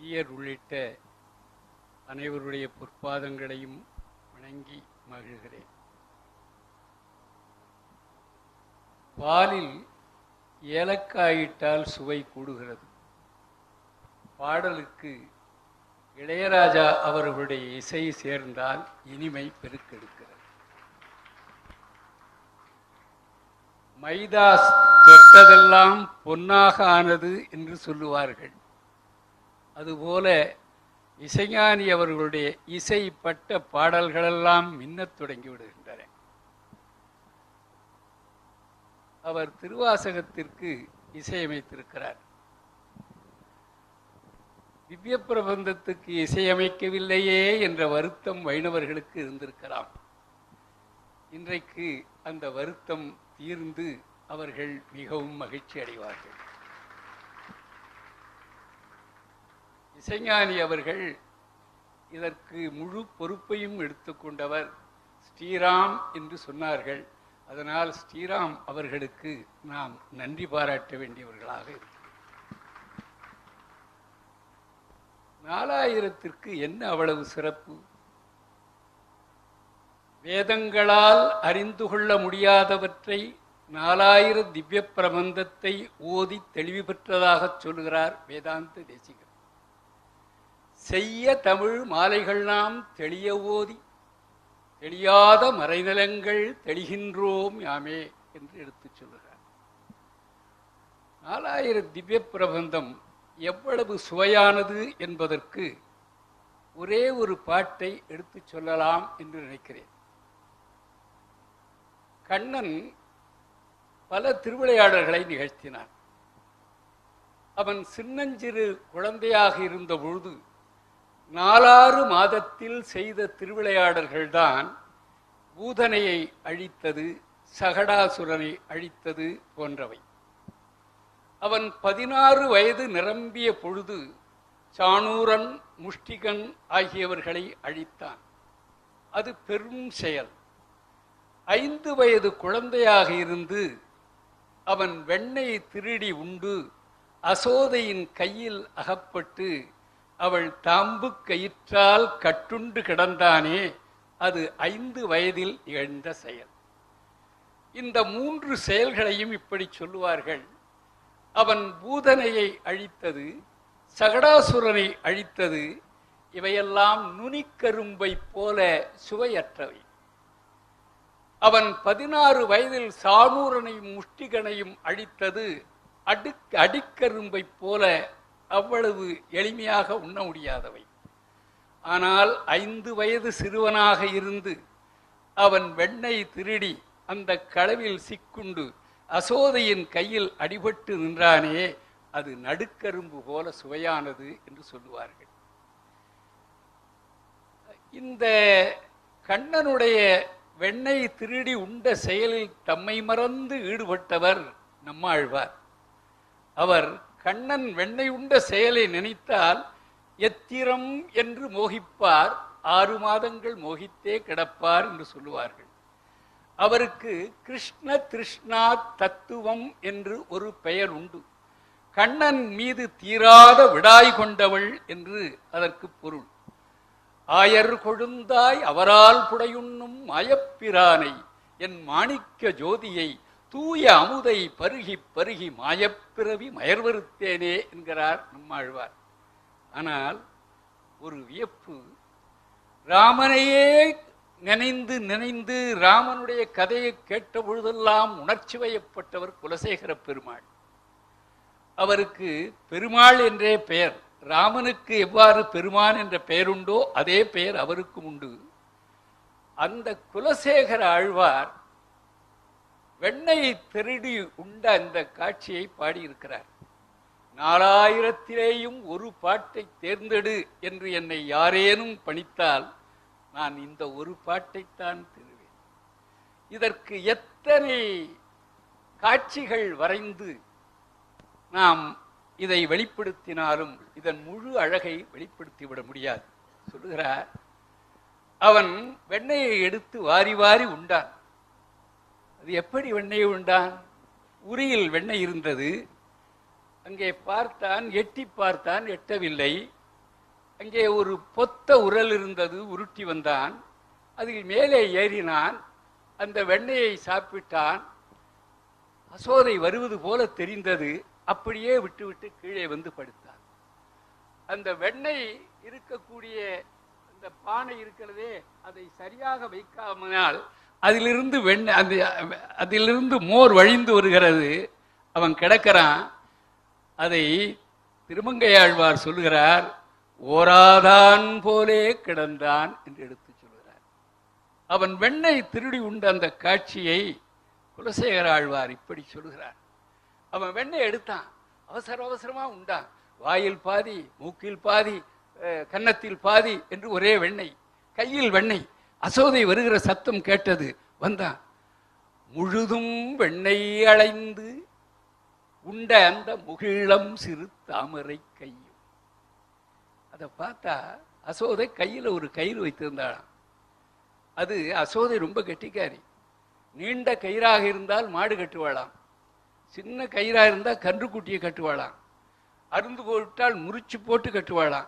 ஜீயர் உள்ளிட்ட அனைவருடைய பொற்பாதங்களையும் வணங்கி மகிழ்கிறேன். பாலில் ஏலக்காயிட்டால் சுவை கூடுகிறது. பாடலுக்கு இளையராஜா அவர்களுடைய இசை சேர்ந்தால் இனிமை பெருக்கெடுக்கும். மைதாஸ் தொட்டதெல்லாம் பொன்னாக ஆனது என்று சொல்லுவார்கள். அதுபோல இசைஞானி அவர்களுடைய இசைப்பட்ட பாடல்களெல்லாம் மின்னத் தொடங்கி விடுகின்றன. அவர் திருவாசகத்திற்கு இசையமைத்திருக்கிறார். திவ்ய பிரபந்தத்துக்கு இசையமைக்கவில்லையே என்ற வருத்தம் வைணவர்களுக்கு இருந்திருக்கலாம். இன்றைக்கு அந்த வருத்தம் தீர்ந்து அவர்கள் மிகவும் மகிழ்ச்சி அடைவார்கள். இசைஞானி அவர்கள் இதற்கு முழு பொறுப்பையும் எடுத்துக்கொண்டவர் ஸ்ரீராம் என்று சொன்னார்கள். அதனால் ஸ்ரீராம் அவர்களுக்கு நாம் நன்றி பாராட்ட வேண்டியவர்களாக இருக்கிறோம். நாலாயிரத்திற்கு என்ன அவ்வளவு சிறப்பு? வேதங்களால் அறிந்து கொள்ள முடியாதவற்றை நாலாயிர திவ்ய பிரபந்தத்தை ஓதி தெளிவு பெற்றதாகச் சொல்கிறார் வேதாந்த தேசிகர். செய்ய தமிழ் மாலைகள் நாம் தெளிய ஓதி தெளியாத மறைநிலங்கள் தெளிகின்றோம் யாமே என்று எடுத்துச் சொல்கிறார். நாலாயிர திவ்ய பிரபந்தம் எவ்வளவு சுவையானது என்பதற்கு ஒரே ஒரு பாட்டை எடுத்துச் சொல்லலாம் என்று நினைக்கிறேன். கண்ணன் பல திருவிளையாடல்களை நிகழ்த்தினான். அவன் சின்னஞ்சிறு குழந்தையாக இருந்த பொழுது நாலாறு மாதத்தில் செய்த திருவிளையாடல்கள்தான் பூதனையை அழித்தது சகடாசுரனை அழித்தது போன்றவை. அவன் பதினாறு வயது நிரம்பிய பொழுது சாணூரன் முஷ்டிகன் ஆகியவர்களை அழித்தான். அது பெரும் செயல். ஐந்து வயது குழந்தையாக இருந்து அவன் வெண்ணை திருடி உண்டு அசோதையின் கையில் அகப்பட்டு அவள் தாம்பு கயிற்றால் கட்டுண்டு கிடந்தானே அது ஐந்து வயதில் நிகழ்ந்த செயல். இந்த மூன்று செயல்களையும் இப்படி சொல்லுவார்கள். அவன் பூதனையை அழித்தது சகடாசுரனை அழித்தது இவையெல்லாம் நுனிக்கரும்பை போல சுவையற்றவை. அவன் பதினாறு வயதில் சானூரனையும் முஷ்டிகனையும் அழித்தது அடுக் அடிக்கரும்பை போல அவ்வளவு எளிமையாக உண்ண முடியாதவை. ஆனால் ஐந்து வயது சிறுவனாக இருந்து அவன் வெண்ணெய் திருடி அந்த களவில் சிக்குண்டு அசோதையின் கையில் அடிபட்டு நின்றானே அது நடுக்கரும்பு போல சுவையானது என்று சொல்லுவார்கள். இந்த கண்ணனுடைய வெண்ணெய் திருடி உண்ட செயலில் தம்மை மறந்து ஈடுபட்டவர் நம்மாழ்வார். அவர் கண்ணன் வெண்ணெய் உண்ட செயலை நினைத்தால் எத்திரம் என்று மோகிப்பார் ஆறு மாதங்கள் மோகித்தே கிடப்பார் என்று சொல்லுவார்கள். அவருக்கு கிருஷ்ண திருஷ்ணா தத்துவம் என்று ஒரு பெயர் உண்டு. கண்ணன் மீது தீராத விடாய் கொண்டவள் என்று அதற்கு பொருள். ஆயர் கொழுந்தாய் அவரால் புடையுண் மாயப்பிரானை என் மாணிக்க ஜோதியை தூய அமுதை பருகி பருகி மாயப்பிறவி மயர்வருத்தேனே என்கிறார் நம்மாழ்வார். ஆனால் ஒரு வியப்பு ராமனையே நினைந்து நினைந்து ராமனுடைய கதையை கேட்ட பொழுதெல்லாம் உணர்ச்சி வயப்பட்டவர் குலசேகர பெருமாள். அவருக்கு பெருமாள் என்றே பெயர் ராமனுக்கு எவ்வாறு பெருமான் என்ற பெயருண்டோ அதே பெயர் அவருக்கும் உண்டு. அந்த குலசேகர ஆழ்வார் வெண்ணெயை திருடி உண்ட அந்த காட்சியை பாடியிருக்கிறார். நாலாயிரத்திலேயும் ஒரு பாட்டை தேர்ந்தெடு என்று என்னை யாரேனும் பணித்தால் நான் இந்த ஒரு பாட்டைத்தான் தருவேன் இதற்கு எத்தனை காட்சிகள் வரைந்து நாம் இதை வெளிப்படுத்தினாலும் இதன் முழு அழகை வெளிப்படுத்திவிட முடியாது. சொல்லுகிறார் அவன் வெண்ணெயை எடுத்து வாரி வாரி உண்டான். அது எப்படி வெண்ணெயை உண்டான்? உரியில் வெண்ணெய் இருந்தது. அங்கே பார்த்தான் எட்டி பார்த்தான் எட்டவில்லை. அங்கே ஒரு பொத்த உரல் இருந்தது உருட்டி வந்தான். அதில் மேலே ஏறினான். அந்த வெண்ணெயை சாப்பிட்டான். அசோதை வருவது போல தெரிந்தது. அப்படியே விட்டுவிட்டு கீழே வந்து படுத்தான். அந்த வெண்ணெய் இருக்கக்கூடிய இந்த பானை இருக்கிறதே அதை சரியாக வைக்காமனால் அதிலிருந்து வெண்ண அந்த அதிலிருந்து மோர் வழிந்து வருகிறது. அவன் கிடக்கிறான். அதை திருமங்கையாழ்வார் சொல்லுகிறார் ஓராதான் போலே கிடந்தான் என்று எடுத்து சொல்கிறார். அவன் வெண்ணை திருடி உண்ட அந்த காட்சியை குலசேகர ஆழ்வார் இப்படி சொல்கிறார். அவன் வெண்ணை எடுத்தான். அவசர அவசரமா உண்டான். வாயில் பாதி மூக்கில் பாதி கன்னத்தில் பாதி என்று ஒரே வெண்ணெய் கையில் வெண்ணெய். அசோதை வருகிற சத்தம் கேட்டது வந்தான். முழுதும் வெண்ணெய் அலைந்து உண்ட அந்த முகிழம் சிறு தாமரை கையும். அதை பார்த்தா அசோதை கையில் ஒரு கயிறு வைத்திருந்தாளாம். அது அசோதை ரொம்ப கெட்டிக்காரி. நீண்ட கயிறாக இருந்தால் மாடு கட்டுவாளாம். சின்ன கயிறாக இருந்தால் கன்றுக்குட்டியை கட்டுவாளாம். அருந்து போட்டால் முறிச்சு போட்டு கட்டுவாளாம்.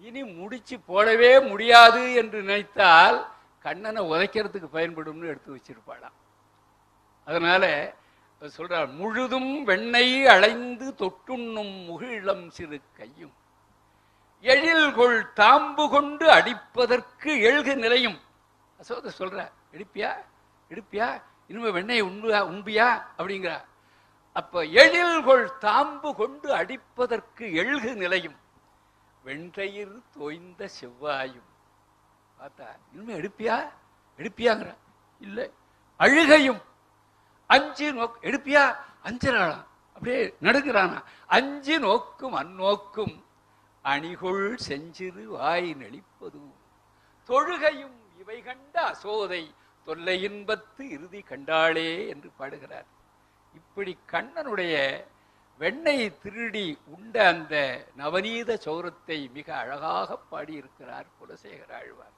இனி முடிச்சு போடவே முடியாது என்று நினைத்தால் கண்ணனை உதைக்கிறதுக்கு பயன்படும்னு எடுத்து வச்சிருப்பாளாம். அதனால அவர் சொல்றார் முழுதும் வெண்ணெய் அலைந்து தொட்டுண்ணும் முகிழம் சிறு கையும். எழில்கொள் தாம்பு கொண்டு அடிப்பதற்கு எழுகு நிலையும். அசோத சொல்ற எடுப்பியா எடுப்பியா இனிமே வெண்ணெய் உண்பியா உண்பியா? அப்படிங்கிறா. அப்ப எழில்கொள் தாம்பு கொண்டு அடிப்பதற்கு எழுகு நிலையும். வெண்தயிர் தோய்ந்த செவ்வாயும். பார்த்தா இனிமே எடுப்பியா? எடுப்பியாங்கிற இல்லை அழுகையும். அஞ்சு நோக்கு எடுப்பியா? அஞ்சறாளாம் அப்படியே நடுக்கிறானா அஞ்சு நோக்கும் அந்நோக்கும். அணிகொள் செஞ்சிறு வாய் நெளிப்பதும். தொழுகையும் இவை கண்ட அசோதை. தொல்லை இன்பத்து இறுதி கண்டாளே என்று பாடுகிறார். இப்படி கண்ணனுடைய வெண்ணெய் திருடி உண்ட அந்த நவநீத சௌரத்தை மிக அழகாக பாடியிருக்கிறார் குலசேகர ஆழ்வார்.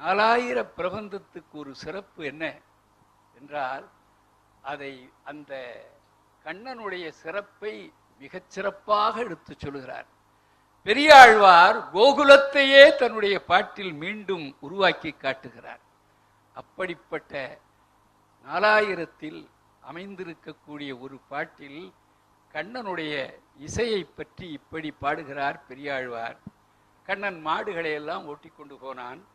நாலாயிர பிரபந்தத்துக்கு ஒரு சிறப்பு என்ன என்றால் அதை அந்த கண்ணனுடைய சிறப்பை மிகச் சிறப்பாக எடுத்துச் சொல்கிறார். பெரியாழ்வார் கோகுலத்தையே தன்னுடைய பாட்டில் மீண்டும் உருவாக்கி காட்டுகிறார். அப்படிப்பட்ட நாலாயிரத்தில் அமைந்திருக்கக்கூடிய ஒரு பாட்டில் கண்ணனுடைய இசையை பற்றி இப்படி பாடுகிறார் பெரியாழ்வார். கண்ணன் மாடுகளை எல்லாம் ஓட்டி கொண்டு போனான்.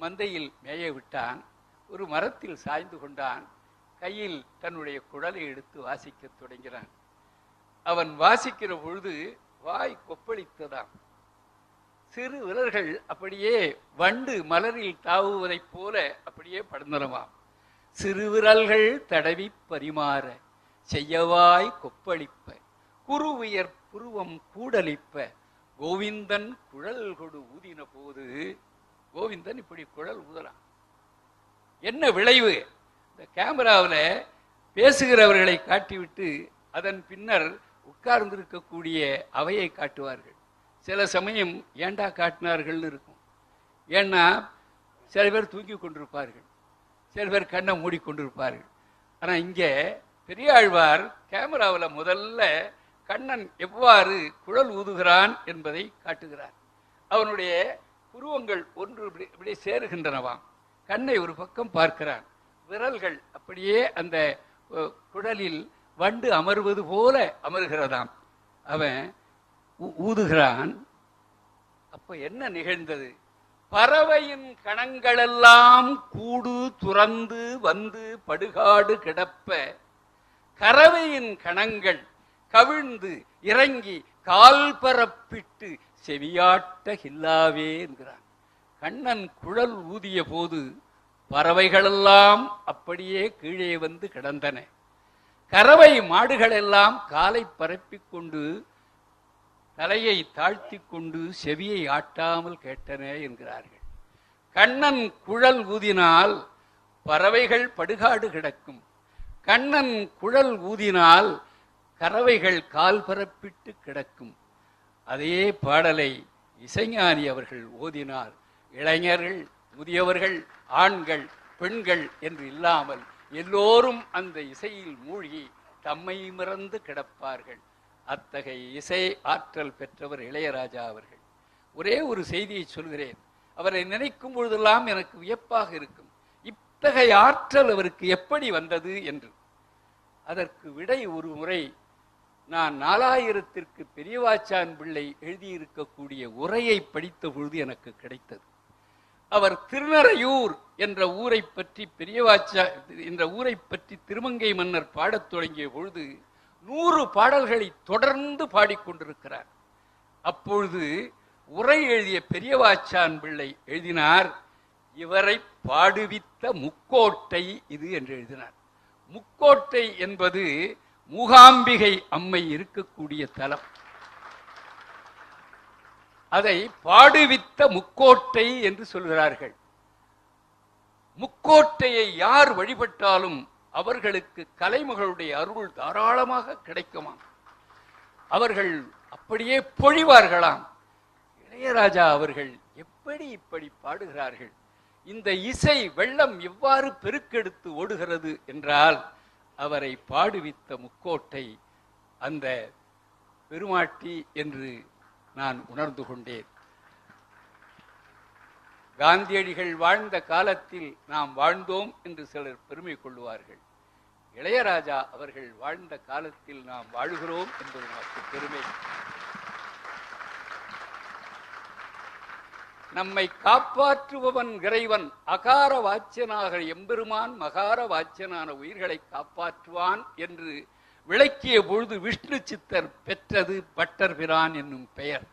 மந்தையில் மேய விட்டான். ஒரு மரத்தில் சாய்ந்து கொண்டான். கையில் தன்னுடைய குடலை எடுத்து வாசிக்கத் தொடங்கினான். அவன் வாசிக்கிற பொழுது வாய் கொப்பளித்ததாம். சிறு விரல்கள் அப்படியே வண்டு மலரில் தாவுவதைப் போல அப்படியே படர்ந்தனவாம். சிறுவிரல்கள் தடவி பரிமாற செய்யவாய் கொப்பளிப்ப குருவியர் புருவம் கூடலிப்ப கோவிந்தன் குழல் கொடு ஊதின போது கோவிந்தன் இப்படி குழல் ஊதலாம். என்ன விளைவு? இந்த கேமராவில் பேசுகிறவர்களை காட்டிவிட்டு அதன் பின்னர் உட்கார்ந்திருக்கக்கூடிய அவையை காட்டுவார்கள். சில சமயம் ஏண்டா காட்டினார்கள்னு இருக்கும். ஏன்னா சில பேர் தூங்கி கொண்டிருப்பார்கள். சில பேர் கண்ணை மூடிக்கொண்டிருப்பார்கள் ஆனால் இங்கே பெரியாழ்வார் கேமராவில் முதல்ல கண்ணன் எவ்வாறு குழல் ஊதுகிறான் என்பதை காட்டுகிறார். அவனுடைய புருவங்கள் ஒன்று இப்படி இப்படி சேருகின்றனவாம் கண்ணை ஒரு பக்கம் பார்க்கிறான். விரல்கள் அப்படியே அந்த குடலில் குழலில் வண்டு அமர்வது போல அமர்கிறதாம். அவன் ஊ- ஊதுகிறான். அப்போ என்ன நிகழ்ந்தது? பறவையின் கணங்களெல்லாம் கூடு துறந்து வந்து படுகாடு கிடப்ப கறவையின் கணங்கள் கவிழ்ந்து இறங்கி கால் பரப்பிட்டு செவியாட்ட ஹில்லாவே என்கிறான். கண்ணன் குழல் ஊதிய போது பறவைகளெல்லாம் அப்படியே கீழே வந்து கிடந்தன. கறவை மாடுகளெல்லாம் காலை பரப்பிக் கொண்டு தலையை தாழ்த்தி கொண்டு செவியை ஆட்டாமல் கேட்டன என்கிறார்கள். கண்ணன் குழல் ஊதினால் பறவைகள் படுகாடு கிடக்கும். கண்ணன் குழல் ஊதினால் கறவைகள் கால் பரப்பிட்டு கிடக்கும். அதே பாடலை இசைஞானி அவர்கள் ஓதினார். இளைஞர்கள் முதியவர்கள் ஆண்கள் பெண்கள் என்று இல்லாமல் எல்லோரும் அந்த இசையில் மூழ்கி தம்மை மறந்து கிடப்பார்கள். அத்தகைய இசை ஆற்றல் பெற்றவர் இளையராஜா அவர்கள். ஒரே ஒரு செய்தியை சொல்கிறேன். அவரை நினைக்கும் பொழுதெல்லாம் எனக்கு வியப்பாக இருக்கும். இத்தகைய ஆற்றல் அவருக்கு எப்படி வந்தது என்று. அதற்கு விடை ஒரு முறை நான் நாலாயிரத்திற்கு பெரியவாச்சான் பிள்ளை எழுதியிருக்கக்கூடிய உரையை படித்த பொழுது எனக்கு கிடைத்தது. அவர் திருநறையூர் என்ற ஊரை பற்றி பெரியவாச்சா என்ற ஊரை பற்றி திருமங்கை மன்னர் பாடத் தொடங்கிய பொழுது நூறு பாடல்களை தொடர்ந்து பாடிக்கொண்டிருக்கிறார். அப்பொழுது உரை எழுதிய பெரியவாச்சான் பிள்ளை எழுதினார் இவரை பாடுவித்த முக்கோட்டை இது என்று எழுதினார். முக்கோட்டை என்பது மூகாம்பிகை அம்மை இருக்கக்கூடிய தலம். அதை பாடுவித்த முக்கோட்டை என்று சொல்கிறார்கள். முக்கோட்டையை யார் வழிபட்டாலும் அவர்களுக்கு கலைமகளுடைய அருள் தாராளமாக கிடைக்குமாம். அவர்கள் அப்படியே பொழிவார்களாம். இளையராஜா அவர்கள் எப்படி இப்படி பாடுகிறார்கள்? இந்த இசை வெள்ளம் எவ்வாறு பெருக்கெடுத்து ஓடுகிறது என்றால் அவரை பாடுவித்த முக்கோட்டை அந்த பெருமாட்டி என்று நான் உணர்ந்து கொண்டேன். காந்தியடிகள் வாழ்ந்த காலத்தில் நாம் வாழ்ந்தோம் என்று சிலர் பெருமை கொள்வார்கள். இளையராஜா அவர்கள் வாழ்ந்த காலத்தில் நாம் வாழ்கிறோம் என்பது நமக்கு பெருமை. நம்மை காப்பாற்றுபவன் இறைவன் அகார வாச்சியனாக எம்பெருமான் மகார வாச்சியனான உயிர்களை காப்பாற்றுவான் என்று விளக்கிய பொழுது விஷ்ணு சித்தர் பெற்றது பட்டர் பிரான் என்னும் பெயர்.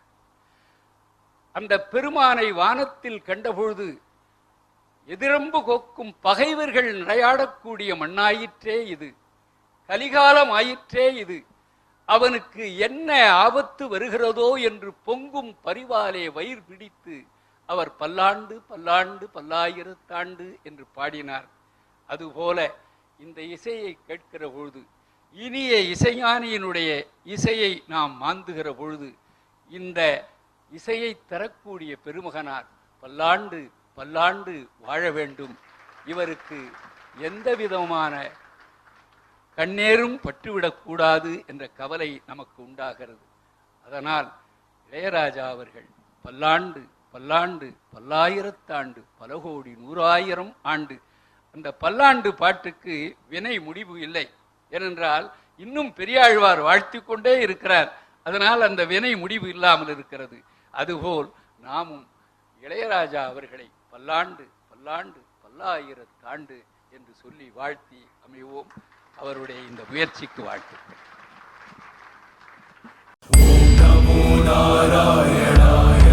அந்த பெருமானை வானத்தில் கண்டபொழுது எதிரம்பு கொக்கும் பகைவர்கள் நடையாடக்கூடிய மண்ணாயிற்றே இது. கலிகாலம் ஆயிற்றே இது. அவனுக்கு என்ன ஆபத்து வருகிறதோ என்று பொங்கும் பரிவாலே வயிறு பிடித்து அவர் பல்லாண்டு பல்லாண்டு பல்லாயிரத்தாண்டு என்று பாடினார். அதுபோல இந்த இசையை கேட்கிற பொழுது இனிய இசைஞானியினுடைய இசையை நாம் மாந்துகிற பொழுது இந்த இசையை தரக்கூடிய பெருமகனார் பல்லாண்டு பல்லாண்டு வாழ வேண்டும். இவருக்கு எந்த விதமான கண்ணேரும் பட்டுவிடக்கூடாது என்ற கவலை நமக்கு உண்டாகிறது. அதனால் இளையராஜா அவர்கள் பல்லாண்டு பல்லாண்டு பல்லாயிரத்தாண்டு பல கோடி நூறாயிரம் ஆண்டு அந்த பல்லாண்டு பாட்டுக்கு வினை முடிவு இல்லை. ஏனென்றால் இன்னும் பெரியாழ்வார் வாழ்த்திக் கொண்டே இருக்கிறார். அதனால் அந்த வினை முடிவு இல்லாமல் இருக்கிறது. அதுபோல் நாமும் இளையராஜா அவர்களை பல்லாண்டு பல்லாண்டு பல்லாயிரத்தாண்டு என்று சொல்லி வாழ்த்தி அமைவோம். அவருடைய இந்த முயற்சிக்கு வாழ்த்து நாராயணாய